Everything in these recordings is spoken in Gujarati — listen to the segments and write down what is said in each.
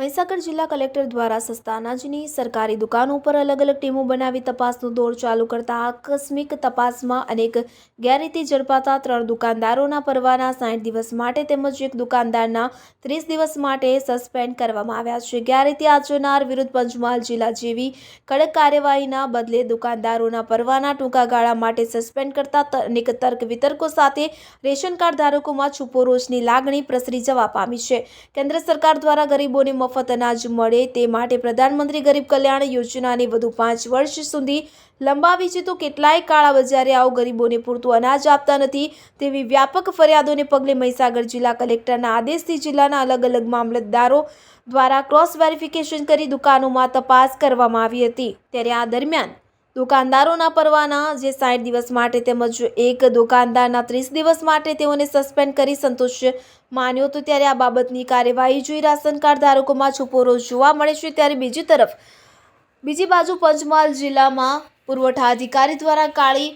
મહીસાગર જિલ્લા કલેક્ટર દ્વારા સસ્તા અનાજની સરકારી દુકાનો ઉપર અલગ અલગ ટીમો બનાવી તપાસનો દોર ચાલુ કરતા આકસ્મિક તપાસમાં અનેક ગેરરીતિ ઝડપાતા ત્રણ દુકાનદારોના પરવાના સાઠ દિવસ માટે તેમજ એક દુકાનદારના ત્રીસ દિવસ માટે સસ્પેન્ડ કરવામાં આવ્યા છે. ગેરરીતિ આચરનાર વિરુદ્ધ પંચમહાલ જિલ્લા જેવી કડક કાર્યવાહીના બદલે દુકાનદારોના પરવાના ટૂંકા ગાળા માટે સસ્પેન્ડ કરતા અનેક તર્ક વિતર્કો સાથે રેશન કાર્ડ ધારકોમાં છુપો રોષની લાગણી પ્રસરી જવા પામી છે. કેન્દ્ર સરકાર દ્વારા ગરીબોને મફત અનાજ મળે તે માટે પ્રધાનમંત્રી ગરીબ કલ્યાણ યોજનાને વધુ પાંચ વર્ષ સુધી લંબાવી છે તો કેટલાય કાળા બજારે આવો ગરીબોને પૂરતું અનાજ આપતા નથી તેવી વ્યાપક ફરિયાદોને પગલે મહીસાગર જિલ્લા કલેક્ટરના આદેશથી જિલ્લાના અલગ અલગ મામલતદારો દ્વારા ક્રોસ વેરિફિકેશન કરી દુકાનોમાં તપાસ કરવામાં આવી હતી. ત્યારે આ દરમિયાન દુકાનદારોના પરવાના, જે સાઠ દિવસ માટે તેમજ એક દુકાનદારના ત્રીસ દિવસ માટે તેઓને સસ્પેન્ડ કરી સંતોષ માન્યો તો ત્યારે આ બાબતની કાર્યવાહી જોઈ રાશન કાર્ડ ધારકોમાં છુપો રોષ જોવા મળે છે. ત્યારે બીજી તરફ, બીજી બાજુ પંચમહાલ જિલ્લામાં પુરવઠા અધિકારી દ્વારા કાળી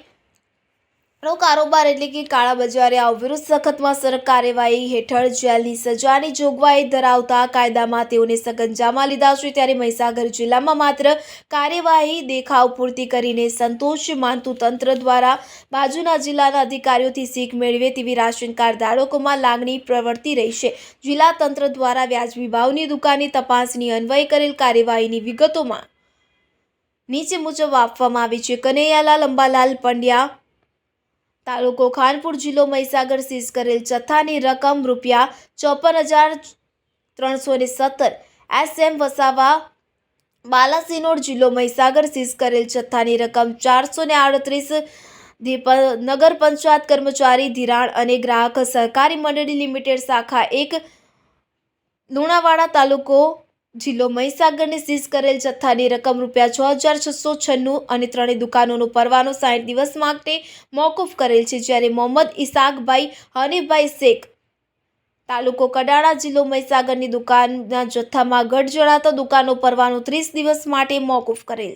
નો કારોબાર એટલે કે કાળા બજારે વિરુદ્ધ સખતમાં સર કાર્યવાહી હેઠળ જેલની સજાની જોગવાઈ ધરાવતા કાયદામાં તેઓને સગંજામાં લીધા છે. ત્યારે મહીસાગર જિલ્લામાં માત્ર કાર્યવાહી દેખાવ પૂરતી કરીને સંતોષ માનતું તંત્ર દ્વારા બાજુના જિલ્લાના અધિકારીઓથી શીખ મેળવે તેવી રાશન કાર્ડ ધારકોમાં લાગણી પ્રવર્તી રહી છે. જિલ્લા તંત્ર દ્વારા વ્યાજબી ભાવની દુકાનની તપાસની અન્વય કરેલ કાર્યવાહીની વિગતોમાં નીચે મુજબ આપવામાં આવી છે. કનૈયાલાલ અંબાલાલ પંડ્યા તાલુકો ખાનપુર જિલ્લો મહીસાગર સીઝ કરેલ જથ્થાની રકમ રૂપિયા ચોપન હજાર ત્રણસો ને સત્તર. એસ એમ વસાવા બાલાસિનોર જિલ્લો મહીસાગર સીઝ કરેલ જથ્થાની રકમ ચારસો ને આડત્રીસ દીપ નગર પંચાયત કર્મચારી ધિરાણ અને ગ્રાહક સહકારી મંડળી લિમિટેડ શાખા એક લુણાવાડા તાલુકો જિલ્લો મહીસાગરને સીઝ કરેલ જથ્થાની રકમ રૂપિયા છ હજાર છસો છન્નું અને ત્રણેય દુકાનોનો પરવાનો સાઠ દિવસ માટે મોકૂફ કરેલ છે, જ્યારે મોહમ્મદ ઇસાકભાઈ હનીફભાઈ શેખ તાલુકો કડાણા જિલ્લો મહીસાગરની દુકાનના જથ્થામાં ગઢ જણાતા દુકાનો પરવાનો ત્રીસ દિવસ માટે મોકૂફ કરેલ.